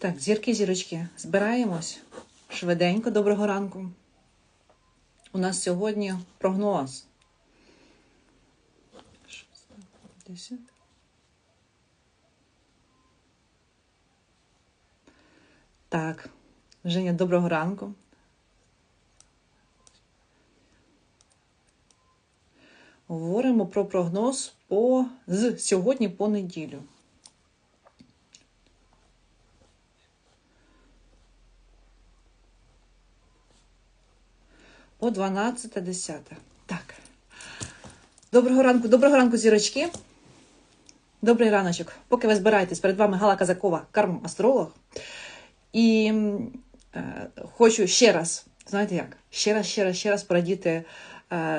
Так, зірки, зірочки, збираємось швиденько, доброго ранку. У нас сьогодні прогноз. 650. Так, Женя, доброго ранку. Говоримо про прогноз по, з сьогодні по неділю. По 12.10. Так. Доброго ранку, доброго ранку, зірочки. Добрий раночок. Поки ви збираєтесь, перед вами Гала Казакова, карм-астролог. І е, хочу ще раз, знаєте як, ще раз, ще раз, ще раз порадіти е,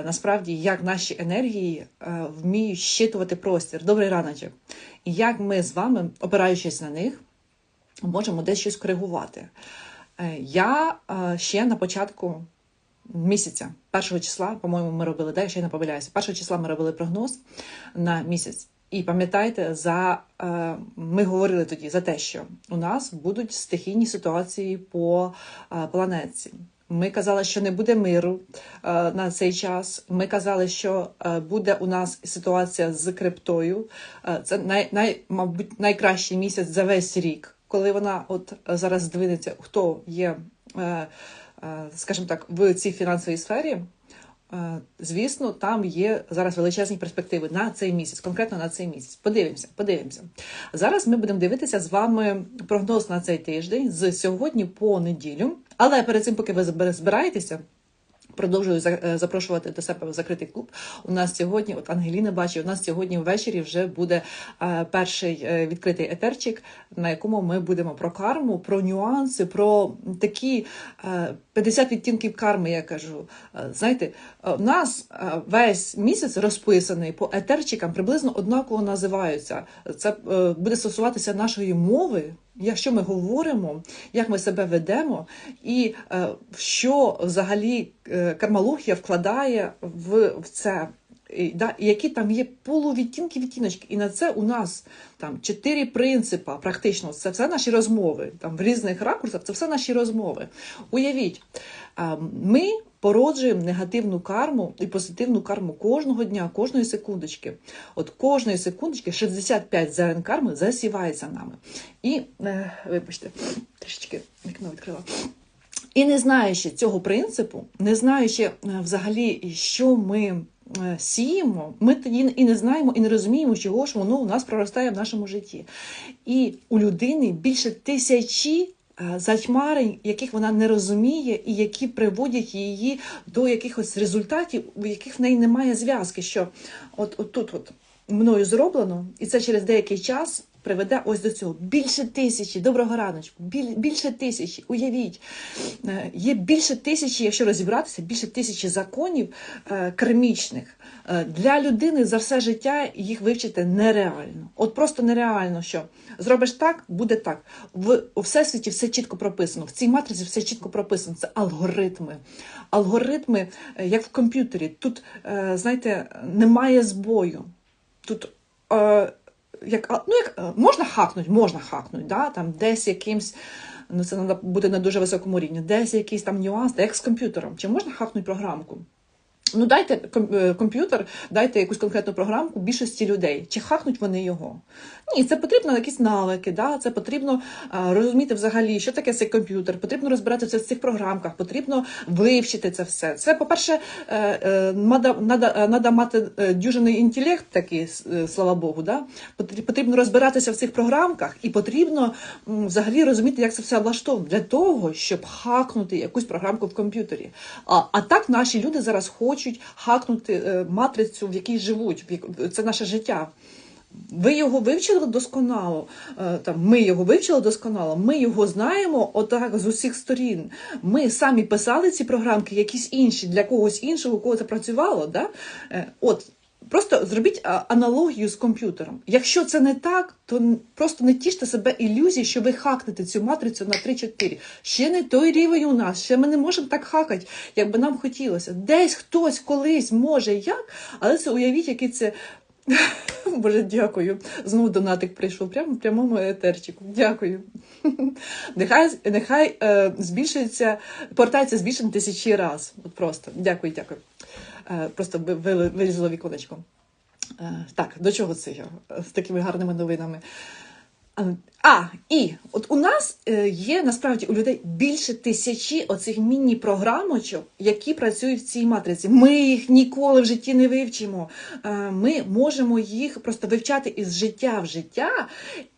насправді, як наші енергії е, вміють щитувати простір. Добрий раночок. І як ми з вами, опираючись на них, можемо десь щось коригувати. Е, Я ще на початку місяця, першого числа, по-моєму, ми робили, да, якщо я не помиляюся, першого числа ми робили прогноз на місяць. І пам'ятайте, за е, ми говорили тоді за те, що у нас будуть стихійні ситуації по е, планетці. Ми казали, що не буде миру е, на цей час. Ми казали, що буде у нас ситуація з криптою. Це най, най, мабуть, найкращий місяць за весь рік, коли вона от зараз здвинеться, хто є, скажімо так, в цій фінансовій сфері. Е, Звісно, там є зараз величезні перспективи на цей місяць, конкретно на цей місяць. Подивимося, подивимося. Зараз ми будемо дивитися з вами прогноз на цей тиждень з сьогодні по неділю. Але перед цим, поки ви збир- збираєтеся, продовжую е, запрошувати до себе в закритий клуб. У нас сьогодні, от Ангеліна бачить, у нас сьогодні ввечері вже буде е, перший е, відкритий етерчик, на якому ми будемо про карму, про нюанси, про такі е, 50 відтінків карми, я кажу. Знаєте, у нас весь місяць розписаний по етерчикам, приблизно однаково називаються. Це буде стосуватися нашої мови. Якщо ми говоримо, як ми себе ведемо, і е, що взагалі е, кармалогія вкладає в, це, і, да, і які там є полувідтінки, відтіночки. І на це у нас там чотири принципи, практично, це все наші розмови. Там в різних ракурсах це все наші розмови. Уявіть, е, ми породжуємо негативну карму і позитивну карму кожного дня, кожної секундочки. От кожної секундочки 65 зерен карми засівається нами. І, е, вибачте, трішечки вікно відкрила. І не знаючи цього принципу, не знаючи е, взагалі, що ми е, сіємо, ми тоді і не знаємо, і не розуміємо, чого ж воно у нас проростає в нашому житті. І у людини більше тисячі затьмарень, яких вона не розуміє, і які приводять її до якихось результатів, у яких в неї немає зв'язки. Що от, от тут от мною зроблено, і це через деякий час приведе ось до цього. Більше тисячі, доброго раночку, біль- більше тисячі, уявіть, е, є більше тисячі, якщо розібратися, більше тисячі законів е, кармічних. Е, Для людини за все життя їх вивчити нереально. От просто нереально, що зробиш так, буде так. В у всесвіті все чітко прописано. В цій матриці все чітко прописано. Це алгоритми. Алгоритми, як в комп'ютері. Тут, знаєте, немає збою. Тут як, ну, як е, можна хакнути, можна хакнути, да? там десь якимсь, ну це треба бути на дуже високому рівні, десь якийсь там нюанс, як з комп'ютером. Чи можна хакнути програмку? Ну, дайте е, комп'ютер, дайте якусь конкретну програмку більшості людей. Чи хакнуть вони його? Ні, це потрібно якісь навики, да? це потрібно а, розуміти взагалі, що таке цей комп'ютер, потрібно розбиратися в цих програмках, потрібно вивчити це все. Це, по-перше, е, е, е, мати е, дюжений інтелект, такий, е, слава Богу. Да? Потрібно розбиратися в цих програмках і потрібно взагалі розуміти, як це все влаштовано для того, щоб хакнути якусь програмку в комп'ютері. А, а так наші люди зараз хочуть хакнути е, матрицю, в якій живуть. Це наше життя. Ви його вивчили досконало, е, там, ми його вивчили досконало, ми його знаємо отак з усіх сторін. Ми самі писали ці програмки, якісь інші, для когось іншого, у кого це працювало. Да? Е, От, просто зробіть аналогію з комп'ютером. Якщо це не так, то просто не тіште себе ілюзії, що ви хакнете цю матрицю на 3-4. Ще не той рівень у нас, ще ми не можемо так хакати, як би нам хотілося. Десь хтось колись може як, але це уявіть, який це Боже, дякую. Знову донатик прийшов прямо в прямому етерчику. Дякую. Нехай, нехай е, збільшується, портається збільшено тисячі раз. От просто. Дякую, дякую. Е, просто ви- ви- вирізала віконечко. Е, так, до чого це я з такими гарними новинами? А, і от у нас е, є насправді у людей більше тисячі оцих міні-програмочок, які працюють в цій матриці. Ми їх ніколи в житті не вивчимо. Е, Ми можемо їх просто вивчати із життя в життя.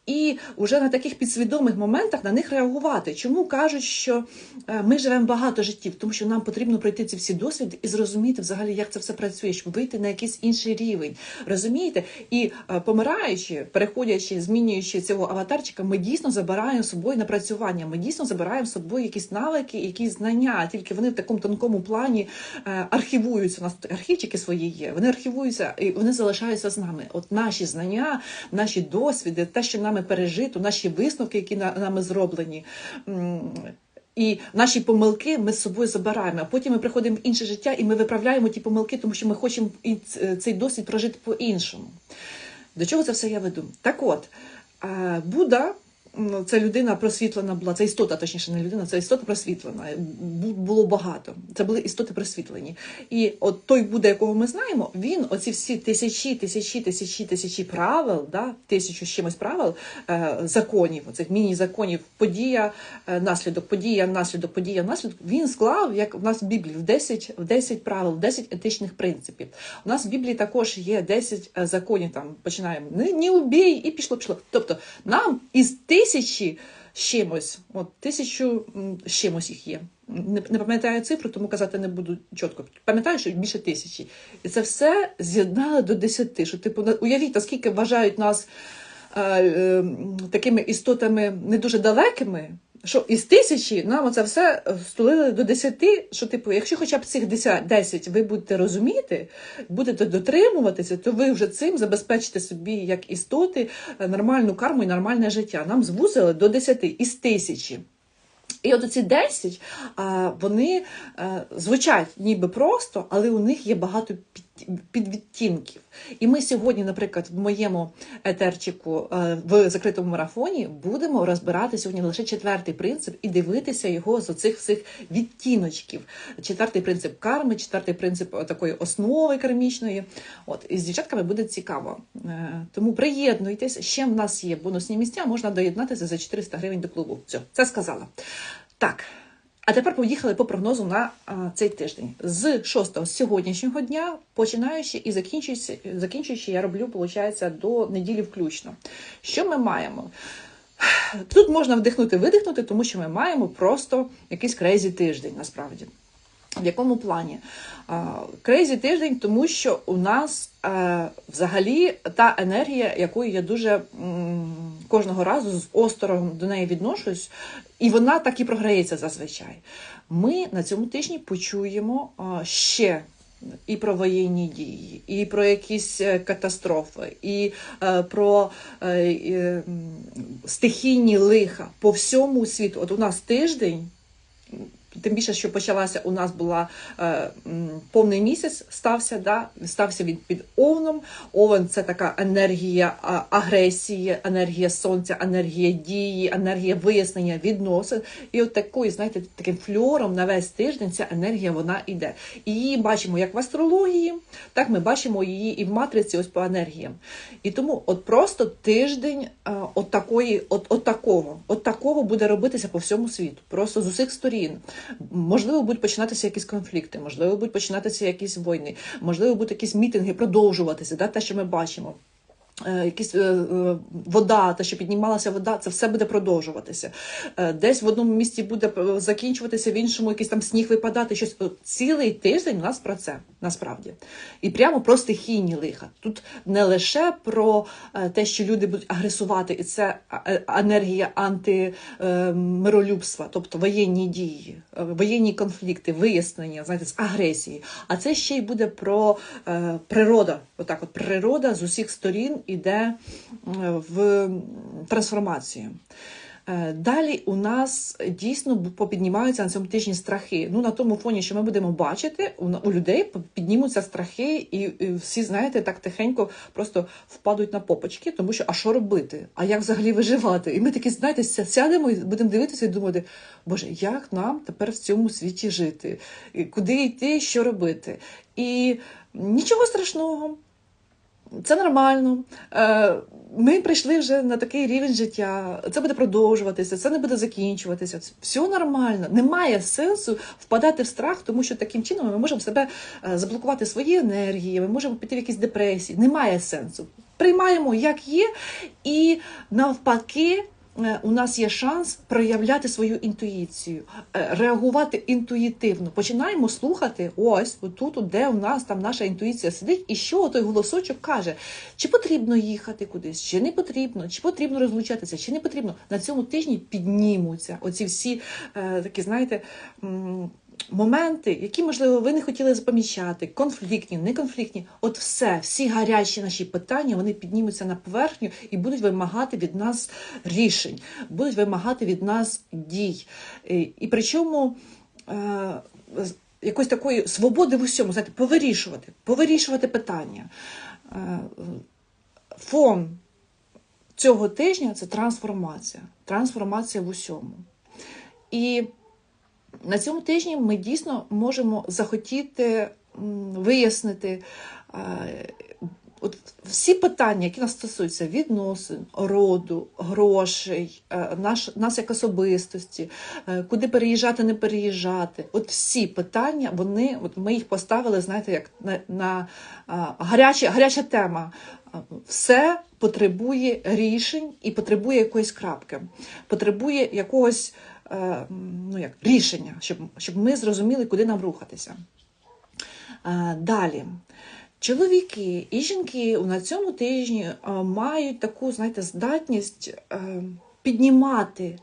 І вже на таких підсвідомих моментах на них реагувати. Чому кажуть, що е, ми живемо багато життів, тому що нам потрібно пройти ці всі досвіди і зрозуміти взагалі, як це все працює, щоб вийти на якийсь інший рівень. Розумієте? І помираючи, переходячи, змінюючи цього аватарчика, ми дійсно забираємо з собою напрацювання. Ми дійсно забираємо з собою якісь навики, якісь знання. Тільки вони в такому тонкому плані е, архівуються. У нас архівчики свої є. Вони архівуються і вони залишаються з нами. От наші знання, наші досвіди, те, що нами пережито, наші висновки, які нами зроблені. І наші помилки ми з собою забираємо. А потім ми приходимо в інше життя і ми виправляємо ті помилки, тому що ми хочемо цей досвід прожити по-іншому. До чого це все я веду? Так от, е, Будда. М, Це людина просвітлена була, це істота, точніше, не людина, це істота просвітлена. Було багато. Це були істоти просвітлені. І от той Будда, якого ми знаємо, він оці всі тисячі, тисячі, тисячі, тисячі правил, да, тисячу з чимось правил, е, законів, оцих міні-законів, подія, е, наслідок, подія, наслідок, подія, наслідок. Він склав, як в нас в Біблії, в 10, в 10 правил, в 10 етичних принципів. У нас в Біблії також є 10 е, законів. Там починаємо не, не убій, і пішло, пішло. Тобто нам із тисячі чимось, от тисячу чимось їх є. Не, не пам'ятаю цифру, тому казати не буду чітко. Пам'ятаю, що більше тисячі. І це все з'єднали до десяти. Що типу, уявіть, наскільки вважають нас е, е, такими істотами не дуже далекими. Що із тисячі нам оце все стулили до десяти, що типу, якщо хоча б цих 10, 10 ви будете розуміти, будете дотримуватися, то ви вже цим забезпечите собі як істоти е, нормальну карму і нормальне життя. Нам звузили до 10 із тисячі. І от ці 10, вони е, звучать ніби просто, але у них є багато під- підвідтінків. І ми сьогодні, наприклад, в моєму етерчику е, в закритому марафоні будемо розбирати сьогодні лише четвертий принцип і дивитися його з оцих всіх відтіночків. Четвертий принцип карми, четвертий принцип е, такої основи кармічної. От і з дівчатками буде цікаво. Е, Тому приєднуйтесь. Ще в нас є бонусні місця. Можна доєднатися за 400 гривень до клубу. Все, це сказала. Так. А тепер поїхали по прогнозу на цей тиждень. З 6 з сьогоднішнього дня, починаючи і закінчуючи, закінчуючи, я роблю, виходить, до неділі включно. Що ми маємо? Тут можна вдихнути, видихнути, тому що ми маємо просто якийсь крейзі тиждень, насправді. В якому плані? Крейзі тиждень, тому що у нас е, взагалі та енергія, якою я дуже кожного разу з осторогом до неї відношусь, і вона так і програється зазвичай. Ми на цьому тижні почуємо ще. І про воєнні дії, і про якісь е, катастрофи, і е, про е, е, стихійні лиха по всьому світу. От у нас тиждень, тим більше, що почалася у нас була е, повний місяць, стався, да, стався він під овном. Овен це така енергія агресії, енергія сонця, енергія дії, енергія вияснення відносин. І от такою, знаєте, таким фльором на весь тиждень ця енергія вона йде. І її бачимо як в астрології, так ми бачимо її і в матриці, ось по енергіям. І тому от просто тиждень е, от такої, от, от такого, от такого буде робитися по всьому світу, просто з усіх сторін. Можливо, будуть починатися якісь конфлікти, можливо, будуть починатися якісь війни, можливо, будуть якісь мітинги продовжуватися, да, те, що ми бачимо. Е, Якісь е, е, вода, те, що піднімалася вода, це все буде продовжуватися. Десь в одному місці буде закінчуватися, в іншому якийсь там сніг випадати. Щось цілий тиждень у нас про це насправді. І прямо про стихійні лиха. Тут не лише про те, що люди будуть агресувати, і це енергія антимиролюбства, тобто воєнні дії, воєнні конфлікти, вияснення, знаєте, з агресії. А це ще й буде про природа. Отак, от природа з усіх сторін іде е, в трансформацію. Е, Далі у нас дійсно попіднімаються на цьому тижні страхи. Ну на тому фоні, що ми будемо бачити, у, людей піднімуться страхи, і всі, знаєте, так тихенько просто впадуть на попочки, тому що а що робити? А як взагалі виживати? І ми такі, знаєте, сядемо і будемо дивитися і думати, Боже, як нам тепер в цьому світі жити? Куди йти, що робити? І нічого страшного. Це нормально. Е, Ми прийшли вже на такий рівень життя. Це буде продовжуватися, це не буде закінчуватися. Все нормально. Немає сенсу впадати в страх, тому що таким чином ми можемо себе е, заблокувати свої енергії, ми можемо піти в якісь депресії. Немає сенсу. Приймаємо, як є, і навпаки. Е, У нас є шанс проявляти свою інтуїцію, е, реагувати інтуїтивно. Починаємо слухати ось отут, от де у нас там наша інтуїція сидить, і що той голосочок каже, чи потрібно їхати кудись, чи не потрібно, чи потрібно розлучатися, чи не потрібно. На цьому тижні піднімуться оці всі е, такі, знаєте. Моменти, які, можливо, ви не хотіли запомічати, конфліктні, неконфліктні, от все, всі гарячі наші питання, вони піднімуться на поверхню і будуть вимагати від нас рішень, будуть вимагати від нас дій. І, і причому е, якоїсь такої свободи в усьому, знаєте, повирішувати, повирішувати питання. Е, фон цього тижня це трансформація, трансформація в усьому. І на цьому тижні ми дійсно можемо захотіти вияснити е, от всі питання, які нас стосуються відносин, роду, грошей, е, наш, нас як особистості, е, куди переїжджати, не переїжджати. От всі питання, вони, от ми їх поставили, знаєте, як на, на гаряча, гаряча тема. Все потребує рішень і потребує якоїсь крапки, потребує якогось ну, як, рішення, щоб, щоб ми зрозуміли, куди нам рухатися. Е, Далі. Чоловіки і жінки на цьому тижні е, мають таку, знаєте, здатність е, піднімати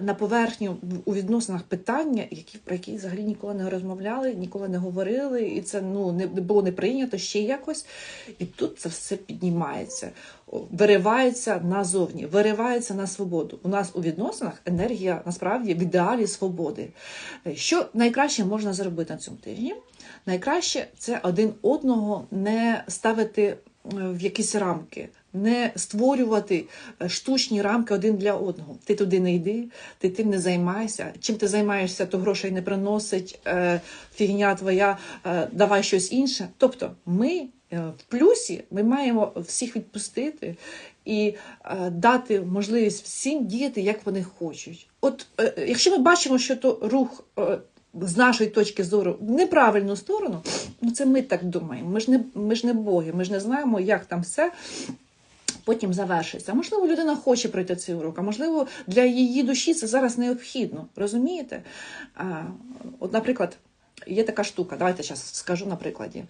на поверхню у відносинах питання, які, про які взагалі ніколи не розмовляли, ніколи не говорили, і це ну, не було не прийнято ще якось. І тут це все піднімається, виривається назовні, виривається на свободу. У нас у відносинах енергія насправді в ідеалі свободи. Що найкраще можна зробити на цьому тижні? Найкраще це один одного не ставити е, в якісь рамки, не створювати е, штучні рамки один для одного. Ти туди не йди, ти тим не займайся. Чим ти займаєшся, то грошей не приносить, е, фігня твоя, е, давай щось інше. Тобто ми в плюсі ми маємо всіх відпустити і дати можливість всім діяти, як вони хочуть. От якщо ми бачимо, що то рух. з нашої точки зору в неправильну сторону, ну це ми так думаємо. Ми ж не ми ж не боги, ми ж не знаємо, як там все потім завершиться. Можливо, людина хоче пройти цей урок, а можливо, для її душі це зараз необхідно. Розумієте? От, наприклад. Є така штука, давайте зараз скажу на прикладі.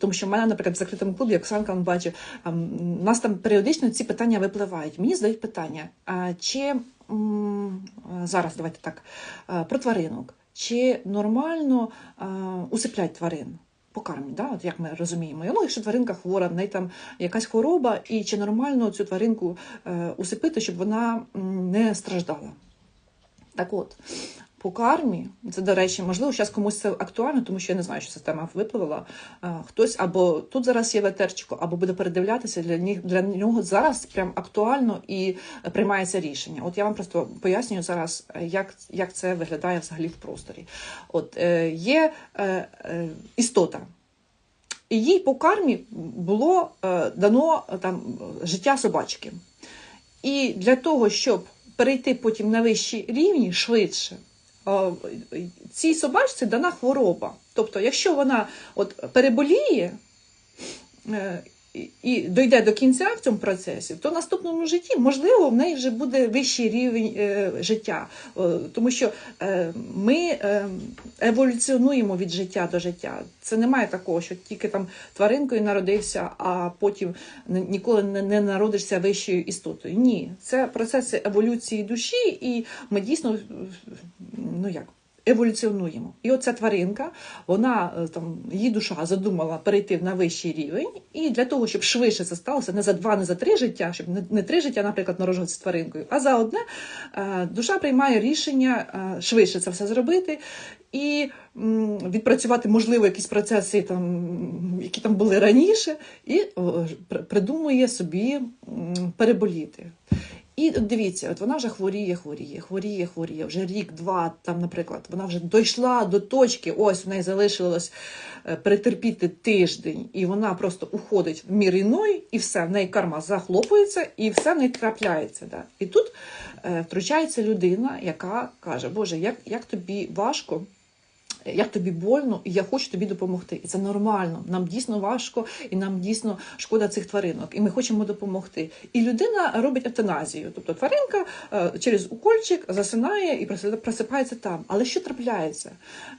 Тому що в мене, наприклад, в закритому клубі, як Санка ем, у нас там періодично ці питання випливають. Мені задають питання, а чи зараз давайте так, про тваринок. Чи нормально усиплять тварин? По да? от як ми розуміємо. Ну, якщо тваринка хвора, в неї там якась хвороба, і чи нормально цю тваринку е, усипити, щоб вона не страждала. Так от, по кармі, це, до речі, можливо, зараз комусь це актуально, тому що я не знаю, що ця тема випливала. Хтось або тут зараз є в етерчику, або буде передивлятися, для, них, для нього зараз прям актуально і приймається рішення. От я вам просто пояснюю зараз, як, як це виглядає взагалі в просторі. От е, є е, е, істота. І їй по кармі було е, дано там життя собачки. І для того, щоб перейти потім на вищі рівні швидше, цій собачці дана хвороба. Тобто, якщо вона от переболіє е, і- дойде до кінця в цьому процесі, то в наступному житті, можливо, в неї вже буде вищий рівень е, життя. Е, тому що е, ми еволюціонуємо від життя до життя. Це немає такого, що тільки там тваринкою народився, а потім ніколи не народишся вищою істотою. Ні, це процеси еволюції душі, і ми дійсно ну як. Еволюціонуємо. І оця тваринка, вона е, там її душа задумала перейти на вищий рівень, і для того, щоб швидше це сталося, не за два, не за три життя, щоб не, три життя, наприклад, народжуватися тваринкою, а за одне е, душа приймає рішення е, швидше це все зробити. І відпрацювати, можливо, якісь процеси, там, які там були раніше, і придумує собі переболіти. І дивіться, от вона вже хворіє, хворіє, хворіє, хворіє. Вже рік, два, там, наприклад, вона вже дійшла до точки, ось в неї залишилось е, перетерпіти тиждень, і вона просто уходить в мір іной, і все, в неї карма захлопується, і все в неї трапляється. Да? І тут е, втручається людина, яка каже, Боже, як, як тобі важко. Як тобі больно, і я хочу тобі допомогти. І це нормально. Нам дійсно важко, і нам дійсно шкода цих тваринок, і ми хочемо допомогти. І людина робить евтаназію. Тобто тваринка е, через укольчик засинає і проси- просипається там. Але що трапляється?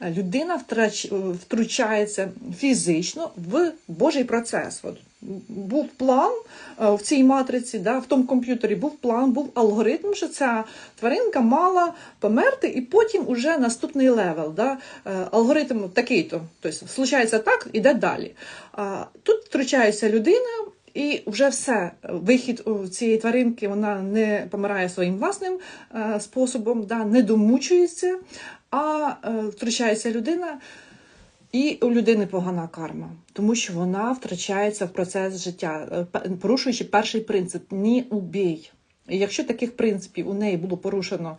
Е, Людина втрач, втручається фізично в Божий процес. Був план е, в цій матриці, да, в тому комп'ютері був план, був алгоритм, що ця тваринка мала померти, і потім уже наступний левел. Да, е, алгоритм такий-то. Тобто, случається так, іде далі. Тут втручається людина. І вже все, вихід у цієї тваринки вона не помирає своїм власним е, способом, да, не домучується, а втручається людина, і у людини погана карма, тому що вона втрачається в процес життя, е, порушуючи перший принцип не убій. Якщо таких принципів у неї було порушено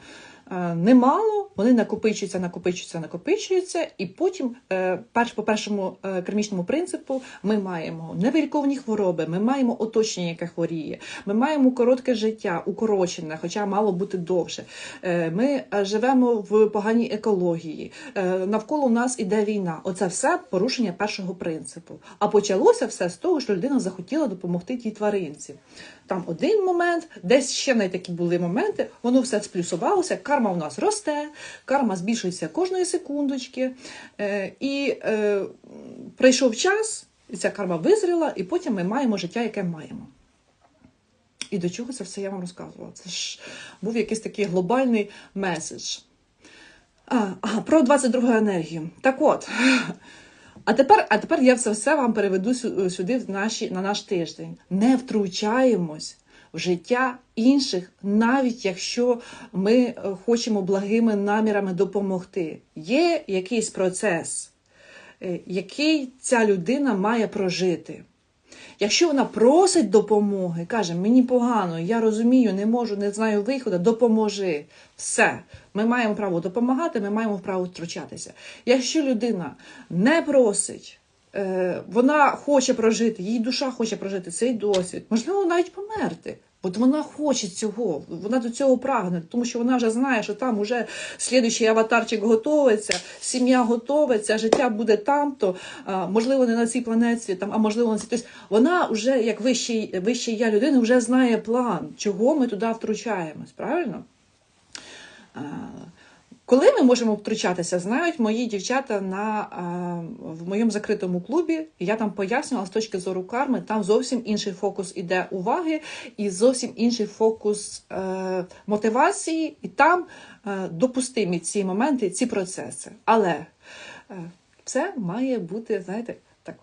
немало, вони накопичуються, накопичуються, накопичуються, і потім, е, перш по першому е, кермічному принципу, ми маємо невиліковні хвороби, ми маємо оточення, яке хворіє, ми маємо коротке життя, укорочене, хоча мало бути довше. Е, Ми е, живемо в поганій екології. Е, Навколо нас іде війна. Оце все порушення першого принципу. А почалося все з того, що людина захотіла допомогти тій тваринці. Там один момент, десь ще в такі були моменти, воно все сплюсувалося, карма у нас росте, карма збільшується кожної секундочки. Е, І е, прийшов час, і ця карма визріла, і потім ми маємо життя, яке маємо. І до чого це все я вам розказувала? Це ж був якийсь такий глобальний меседж. А, ага, про 22 енергію. Так от. А тепер, а тепер я все все вам переведу сю- сюди в наші, на наш тиждень. Не втручаємось в життя інших, навіть якщо ми е, хочемо благими намірами допомогти. Є якийсь процес, е, який ця людина має прожити. Якщо вона просить допомоги, каже, мені погано, я розумію, не можу, не знаю виходу, допоможи. Все. Ми маємо право допомагати, ми маємо право втручатися. Якщо людина не просить, е, вона хоче прожити, її душа хоче прожити цей досвід, можливо, навіть померти. От вона хоче цього, вона до цього прагне, тому що вона вже знає, що там уже слідуючий аватарчик готовиться, сім'я готовиться, життя буде там, то можливо не на цій планеті, там, а можливо на цій. Тобто вона вже як вищий, вищий я людини вже знає план, чого ми туди втручаємось, правильно? Коли ми можемо втручатися, знають мої дівчата на, в моєму закритому клубі. Я там пояснювала з точки зору карми, там зовсім інший фокус іде уваги, і зовсім інший фокус е, мотивації, і там е, допустимі ці моменти, ці процеси. Але е, все має бути, знаєте, так,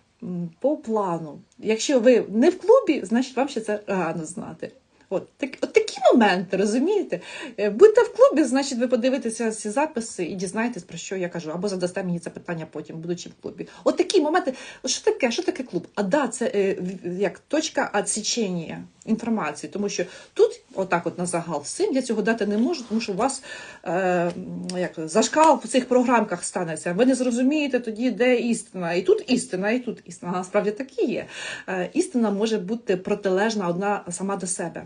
по плану. Якщо ви не в клубі, значить вам ще це рано знати. От, так, от такі моменти, розумієте? Е, Будьте в клубі, значить, ви подивитеся ці записи і дізнаєтесь, про що я кажу, або задасте мені це питання потім, будучи в клубі. От такі моменти. Що таке? Що таке клуб? А да, це е, як точка відсічення інформації, тому що тут, отак, от на загал, всім я цього дати не можу, тому що у вас е, як зашкал в цих програмках станеться. Ви не зрозумієте тоді, де істина. І тут істина, і тут істина. Насправді так і є. Е, істина може бути протилежна одна сама до себе.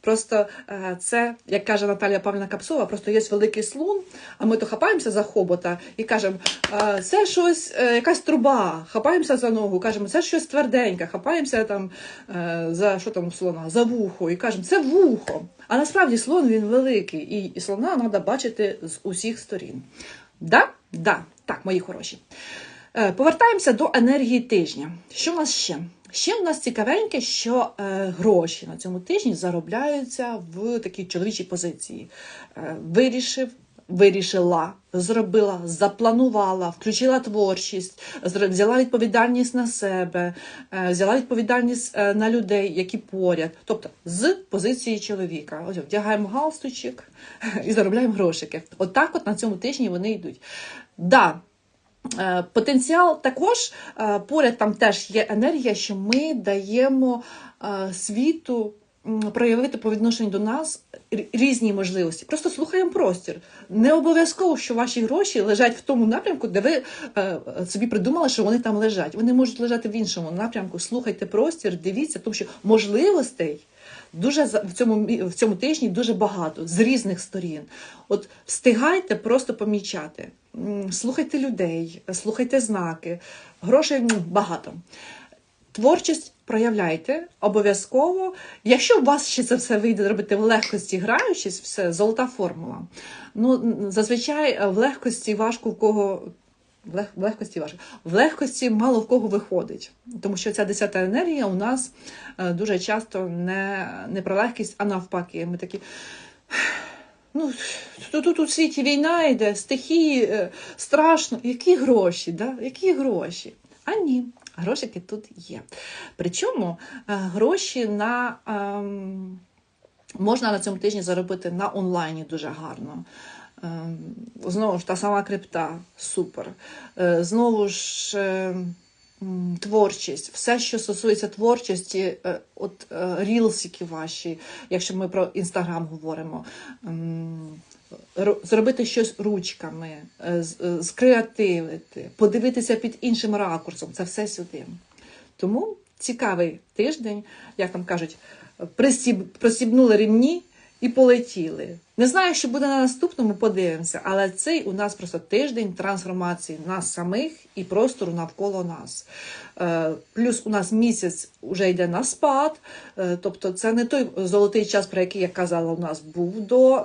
Просто е, це, як каже Наталія Павлівна Капсова, просто є великий слон, а ми то хапаємося за хобота і кажемо, е, це щось, е, якась труба, хапаємося за ногу, кажемо, це щось тверденьке, хапаємося там за що там у слона, за вухо, і кажемо, це вухо. А насправді слон він великий, і, слона треба бачити з усіх сторін. Да? Да. Так, мої хороші. Повертаємося до енергії тижня. Що в нас ще? Ще в нас цікавеньке, що е, гроші на цьому тижні заробляються в такій чоловічій позиції. Е, вирішив вирішила, зробила, запланувала, включила творчість, взяла відповідальність на себе, е, взяла відповідальність на людей, які поряд. Тобто з позиції чоловіка. Ось вдягаємо галстучок і заробляємо грошики. Отак, от на цьому тижні вони йдуть. Да, Потенціал також е, поряд там теж є енергія, що ми даємо е, світу проявити по відношенню до нас різні можливості. Просто слухаємо простір. Не обов'язково, що ваші гроші лежать в тому напрямку, де ви е, собі придумали, що вони там лежать. Вони можуть лежати в іншому напрямку. Слухайте простір, дивіться, тому що можливостей. Дуже в цьому в цьому тижні дуже багато з різних сторін. От встигайте просто помічати. Слухайте людей, слухайте знаки, грошей багато. Творчість проявляйте обов'язково. Якщо у вас ще це все вийде робити в легкості, граючись, все золота формула. Ну зазвичай е, в легкості важко в кого. В легкості важко. В легкості мало в кого виходить, тому що ця десята енергія у нас е, дуже часто не, не про легкість, а навпаки. Ми такі. Ну, тут, у світі війна йде, стихії, е, страшно. Які гроші? Да? Які гроші? А ні, грошики тут є. Причому е, гроші на. ем, Можна на цьому тижні заробити на онлайні дуже гарно. Ем, Знову ж та сама крипта, супер. Е, Знову ж е, м, творчість, все, що стосується творчості, е, от е, рілсики ваші, якщо ми про інстаграм говоримо. Зробити щось ручками, е, скреативити, подивитися під іншим ракурсом, це все сюди. Тому цікавий тиждень, як там кажуть, пристіб, простібнули рівні і полетіли. Не знаю, що буде на наступному, подивимося, але цей у нас просто тиждень трансформації нас самих і простору навколо нас. Е, Плюс у нас місяць вже йде на спад, е, тобто це не той золотий час, про який я казала, у нас був до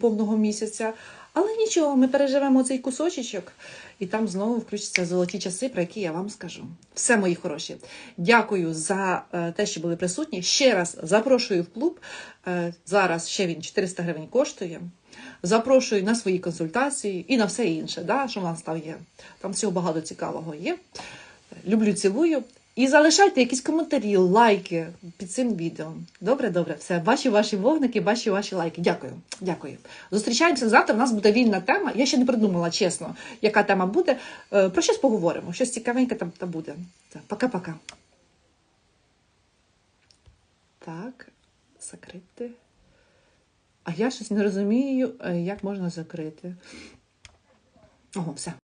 повного місяця. Але нічого, ми переживемо цей кусочечок, і там знову включаться золоті часи, про які я вам скажу. Все, мої хороші. Дякую за е, те, що були присутні. Ще раз запрошую в клуб. Е, Зараз ще він 400 гривень коштує. Запрошую на свої консультації і на все інше, да, що в нас там є. Там всього багато цікавого є. Люблю, цілую. І залишайте якісь коментарі, лайки під цим відео. Добре, добре, все. Бачу ваші вогники, бачу ваші лайки. Дякую. Дякую. Зустрічаємося завтра. У нас буде вільна тема. Я ще не придумала, чесно, яка тема буде. Е, Про щось поговоримо. Щось цікавеньке там, там буде. Пока-пока. Так, закрити. А я щось не розумію, е, як можна закрити. Ого, все.